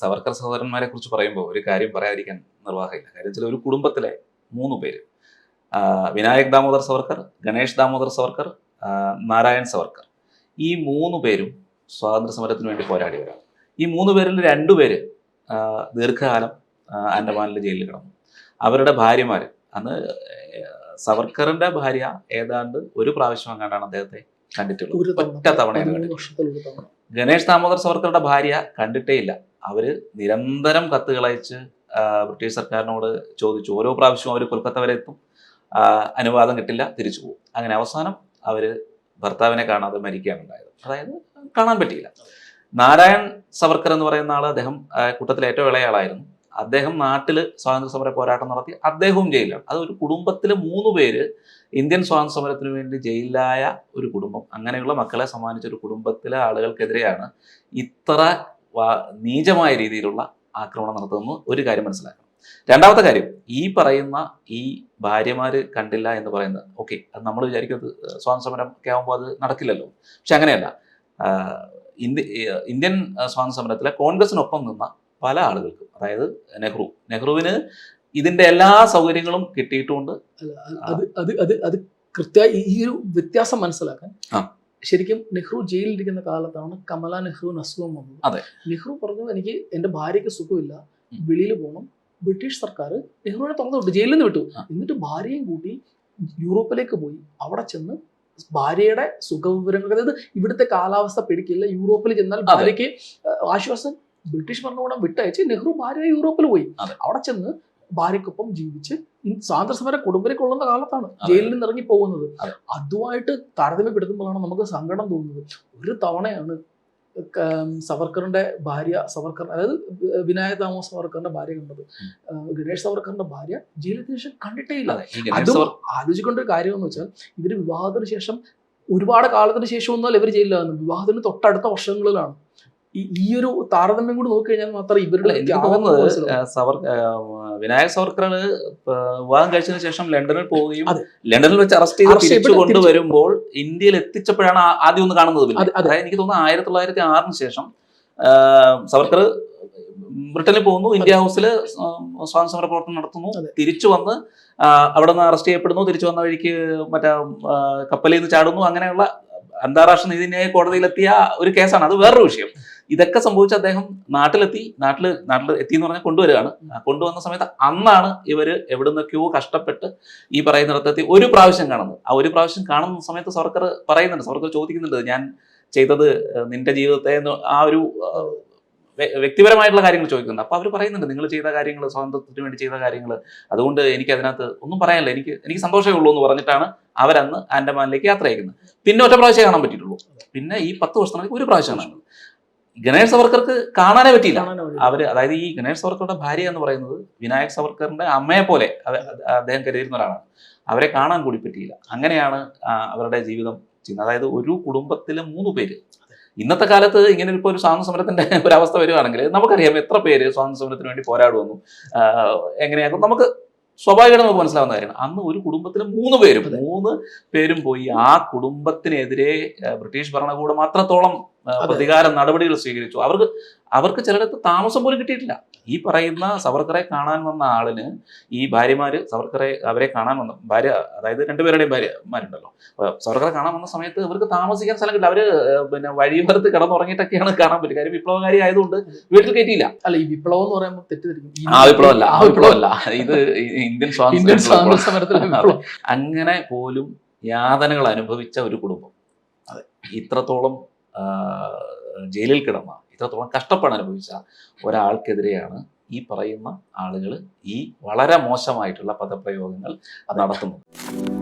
സവർക്കർ സഹോദരന്മാരെ കുറിച്ച് പറയുമ്പോൾ ഒരു കാര്യം പറയാതിരിക്കാൻ നിർവാഹമില്ല. കാര്യം വെച്ചാൽ ഒരു കുടുംബത്തിലെ മൂന്ന് പേര്. വിനായക് ദാമോദർ സവർക്കർ ഗണേഷ് ദാമോദർ സവർക്കർ നാരായൺ സവർക്കർ. ഈ മൂന്ന് പേരും സ്വാതന്ത്ര്യ സമരത്തിന് വേണ്ടി പോരാടിയവരാണ്. ഈ മൂന്ന് പേരിൽ രണ്ടു പേര് ദീർഘകാലം ആൻഡമാനിലെ ജയിലിൽ കിടന്നു. അവരുടെ ഭാര്യമാർ അന്ന് സവർക്കറിന്റെ ഭാര്യ ഏതാണ്ട് ഒരു പ്രാവശ്യം അങ്ങാണ്ടാണ് അദ്ദേഹത്തെ കണ്ടിട്ടുള്ളത്. ഒറ്റ തവണയാണ് കണ്ടിട്ടുള്ളത്. തവണ. ഗണേഷ് ദാമോദർ സവർക്കറുടെ ഭാര്യ കണ്ടിട്ടേ ഇല്ല. അവർ നിരന്തരം കത്തുകൾ അയച്ച് ബ്രിട്ടീഷ് സർക്കാരിനോട് ചോദിച്ചു. ഓരോ പ്രാവശ്യവും അവർ കൊൽക്കത്ത വരെ എത്തും. അനുവാദം കിട്ടില്ല തിരിച്ചു പോകും. അങ്ങനെ അവസാനം അവർ ഭർത്താവിനെ കാണാതെ മരിക്കുകയാണ് ഉണ്ടായത്. അതായത് കാണാൻ പറ്റിയില്ല. നാരായൺ സവർക്കർ എന്ന് പറയുന്ന ആൾ അദ്ദേഹം കൂട്ടത്തിലെ ഏറ്റവും ഇളയാളായിരുന്നു അദ്ദേഹം നാട്ടിൽ സ്വാതന്ത്ര്യ സമര പോരാട്ടം നടത്തി അദ്ദേഹവും ജയിലിലാണ്. അത് ഒരു കുടുംബത്തിലെ മൂന്ന് പേര് ഇന്ത്യൻ സ്വാതന്ത്ര്യ സമരത്തിന് വേണ്ടി ജയിലിലായ ഒരു കുടുംബം. അങ്ങനെയുള്ള മക്കളെ സമ്മാനിച്ച ഒരു കുടുംബത്തിലെ ആളുകൾക്കെതിരെയാണ് ഇത്ര നീചമായ രീതിയിലുള്ള ആക്രമണം നടത്തുന്നു. ഒരു കാര്യം മനസ്സിലാക്കണം. രണ്ടാമത്തെ കാര്യം ഈ പറയുന്ന ഈ ഭാര്യമാര് കണ്ടില്ല എന്ന് പറയുന്നത് ഓക്കെ അത് നമ്മൾ വിചാരിക്കുന്നത് സ്വാതന്ത്ര്യ സമരം ഒക്കെ ആകുമ്പോൾ അത് നടക്കില്ലല്ലോ. പക്ഷെ അങ്ങനെയല്ല. ഇന്ത്യ ഇന്ത്യൻ സ്വാതന്ത്ര്യ സമരത്തിലെ കോൺഗ്രസിനൊപ്പം നിന്ന പല ആളുകൾക്കും അതായത് നെഹ്റു. നെഹ്റുവിന് ഇതിന്റെ എല്ലാ സൗകര്യങ്ങളും കിട്ടിയിട്ടുമുണ്ട് അത് അത് അത് അത് കൃത്യമായി ഈ ഒരു വ്യത്യാസം മനസ്സിലാക്കാൻ ആ. ശരിക്കും നെഹ്റു ജയിലിലിരിക്കുന്ന കാലത്താണ് കമല നെഹ്റുവിന് അസുഖം വന്നത്. അതെ. നെഹ്റു പറഞ്ഞു എനിക്ക് എന്റെ ഭാര്യയ്ക്ക് സുഖമില്ല. വെളിയിൽ പോകണം ബ്രിട്ടീഷ് സർക്കാർ നെഹ്റുവിനെ തുറന്നു വിട്ടു ജയിലിൽ നിന്ന് വിട്ടു എന്നിട്ട് ഭാര്യയും കൂട്ടി യൂറോപ്പിലേക്ക് പോയി. അവിടെ ചെന്ന് ഭാര്യയുടെ സുഖവിവരങ്ങൾ അതായത് ഇവിടുത്തെ കാലാവസ്ഥ പിടിക്കില്ല യൂറോപ്പിൽ ചെന്നാൽ ഭാര്യയ്ക്ക് ആശ്വാസം ബ്രിട്ടീഷ് ഭരണകൂടം വിട്ടയച്ച് നെഹ്റു ഭാര്യ യൂറോപ്പിൽ പോയി. അവിടെ ചെന്ന് ഭാര്യക്കൊപ്പം ജീവിച്ച് സ്വാതന്ത്ര്യസമര കുടുംബരെ കൊള്ളുന്ന കാലത്താണ് ജയിലിൽ നിന്ന് ഇറങ്ങി പോകുന്നത് അതെ. അതുമായിട്ട് താരതമ്യപ്പെടുത്തുമ്പോഴാണ് നമുക്ക് സങ്കടം തോന്നുന്നത്. ഒരു തവണയാണ് സവർക്കറിന്റെ ഭാര്യ സവർക്കർ അതായത് വിനായക താമസ് സവർക്കറിന്റെ ഭാര്യ കണ്ടത്. ഗണേഷ് സവർക്കറിന്റെ ഭാര്യ ജയിലിന് ശേഷം കണ്ടിട്ടേ ഇല്ല. അതെ, ആലോചിക്കേണ്ട ഒരു കാര്യം എന്ന് വെച്ചാൽ ഇവർ വിവാഹത്തിന് ശേഷം ഒരുപാട് കാലത്തിന് ശേഷം ഒന്നും ഇവർ ജയിലിലാണ് വിവാഹത്തിന് തൊട്ടടുത്ത വർഷങ്ങളിലാണ്. ഈ ഒരു താരതമ്യം കൂടി നോക്കിക്കഴിഞ്ഞാൽ മാത്രം ഇവരുടെ വിനായക് സവർക്കറാണ് വിവാഹം കഴിച്ചതിന് ശേഷം ലണ്ടനിൽ പോവുകയും ലണ്ടനിൽ വെച്ച് അറസ്റ്റ് ചെയ്ത് തിരിച്ചു. കൊണ്ടുവരുമ്പോൾ ഇന്ത്യയിൽ എത്തിച്ചപ്പോഴാണ് ആദ്യം ഒന്ന് കാണുന്നത്. അതായത് എനിക്ക് തോന്നുന്നു ആയിരത്തി തൊള്ളായിരത്തി ആറിന് ശേഷം സവർക്കർ ബ്രിട്ടനിൽ പോകുന്നു ഇന്ത്യ ഹൗസിൽ സ്വാതന്ത്ര്യ പ്രവർത്തനം നടത്തുന്നു തിരിച്ചു വന്ന് അവിടെ നിന്ന് അറസ്റ്റ് ചെയ്യപ്പെടുന്നു തിരിച്ചു വന്ന വഴിക്ക് മറ്റേ കപ്പലിൽ നിന്ന് ചാടുന്നു അങ്ങനെയുള്ള അന്താരാഷ്ട്ര നീതിന്യായ കോടതിയിലെത്തിയ ഒരു കേസാണ്. അത് വേറൊരു വിഷയം. ഇതൊക്കെ സംഭവിച്ച അദ്ദേഹം നാട്ടിലെത്തി നാട്ടിൽ നാട്ടിൽ എത്തി എന്ന് പറഞ്ഞാൽ കൊണ്ടുവരികയാണ്. കൊണ്ടുവന്ന സമയത്ത് അന്നാണ് ഇവർ എവിടുന്നൊക്കെയോ കഷ്ടപ്പെട്ട് ഈ പറയുന്നിടത്തെത്തി ഒരു പ്രാവശ്യം കാണുന്നത്. ആ ഒരു പ്രാവശ്യം കാണുന്ന സമയത്ത് സർക്കാർ പറയുന്നുണ്ട്. സർക്കാർ ചോദിക്കുന്നുണ്ട് ഞാൻ ചെയ്തത് നിന്റെ ജീവിതത്തെ ആ ഒരു വ്യക്തിപരമായിട്ടുള്ള കാര്യങ്ങൾ ചോദിക്കുന്നുണ്ട്. അപ്പൊ അവർ പറയുന്നുണ്ട് നിങ്ങൾ ചെയ്ത കാര്യങ്ങൾ സ്വാതന്ത്ര്യത്തിന് വേണ്ടി ചെയ്ത കാര്യങ്ങൾ അതുകൊണ്ട് എനിക്ക് അതിനകത്ത് ഒന്നും പറയാനില്ല. എനിക്ക് എനിക്ക് സന്തോഷമേ ഉള്ളൂ എന്ന് പറഞ്ഞിട്ടാണ് അവരന്ന് ആൻഡമാനിലേക്ക് യാത്ര അയക്കുന്നത് പിന്നെ ഒറ്റ പ്രാവശ്യം കാണാൻ പറ്റിയിട്ടുള്ളൂ. പിന്നെ ഈ പത്ത് വർഷത്തിനകത്ത് ഒരു പ്രാവശ്യം കാണുന്നത് ഗണേഷ് സവർക്കർക്ക് കാണാനേ പറ്റിയില്ല. അവർ അതായത് ഈ ഗണേഷ് സവർക്കറുടെ ഭാര്യ എന്ന് പറയുന്നത് വിനായക് സവർക്കറിന്റെ അമ്മയെ പോലെ അദ്ദേഹം കരുതിയിരുന്ന ഒരാളാണ്. അവരെ കാണാൻ കൂടി പറ്റിയില്ല. അങ്ങനെയാണ് അവരുടെ ജീവിതം ചെയ്യുന്നത്. അതായത് ഒരു കുടുംബത്തിലെ മൂന്ന് പേര് ഇന്നത്തെ കാലത്ത് ഇങ്ങനെ ഇപ്പോൾ ഒരു സ്വാതന്ത്ര്യ സമരത്തിന്റെ ഒരു അവസ്ഥ വരികയാണെങ്കിൽ നമുക്കറിയാം എത്ര പേര് സ്വാതന്ത്ര്യ സമരത്തിന് വേണ്ടി പോരാടുമെന്നും എങ്ങനെയാകും നമുക്ക് സ്വാഭാവികമായിട്ട് നമുക്ക് മനസ്സിലാവുന്ന കാര്യമാണ് അന്ന് ഒരു കുടുംബത്തിൽ മൂന്ന് പേരും മൂന്ന് പേരും പോയി ആ കുടുംബത്തിനെതിരെ ബ്രിട്ടീഷ് ഭരണകൂടം അത്രത്തോളം. പ്രതികാര നടപടികൾ സ്വീകരിച്ചു. അവർക്ക് അവർക്ക് ചിലയിടത്ത് താമസം പോലും കിട്ടിയിട്ടില്ല. ഈ പറയുന്ന സവർക്കറെ കാണാൻ വന്ന ആളിന് ഈ ഭാര്യമാര് സവർക്കറെ അവരെ കാണാൻ വന്ന. ഭാര്യ അതായത് രണ്ടുപേരുടെയും ഭാര്യമാരുണ്ടല്ലോ. സവർക്കറെ കാണാൻ വന്ന സമയത്ത് ഇവർക്ക് താമസിക്കാൻ സ്ഥലം കിട്ടില്ല. അവർ പിന്നെ വഴിയോരത്ത് കിടന്നുറങ്ങിയിട്ടൊക്കെയാണ് കാണാൻ പറ്റും കാര്യം വിപ്ലവകാരി ആയതുകൊണ്ട് വീട്ടിൽ കയറ്റിയില്ല. അല്ല ഈ വിപ്ലവം എന്ന് പറയുമ്പോൾ തെറ്റിദ്ധരിക്കും ആ വിപ്ലവമല്ല. ആ വിപ്ലവം. വിപ്ലവമല്ല. ഇത് ഇന്ത്യൻ സ്വാതന്ത്ര്യ സമരത്തിൽ അങ്ങനെ പോലും യാതനകൾ അനുഭവിച്ച ഒരു കുടുംബം. അതെ. ഇത്രത്തോളം ജയിലിൽ കിടന്ന. ഇത്രത്തോളം കഷ്ടപ്പാട് അനുഭവിച്ച ഒരാൾക്കെതിരെയാണ് ഈ പറയുന്ന ആളുകൾ ഈ വളരെ മോശമായിട്ടുള്ള പദപ്രയോഗങ്ങൾ നടത്തുന്നത്.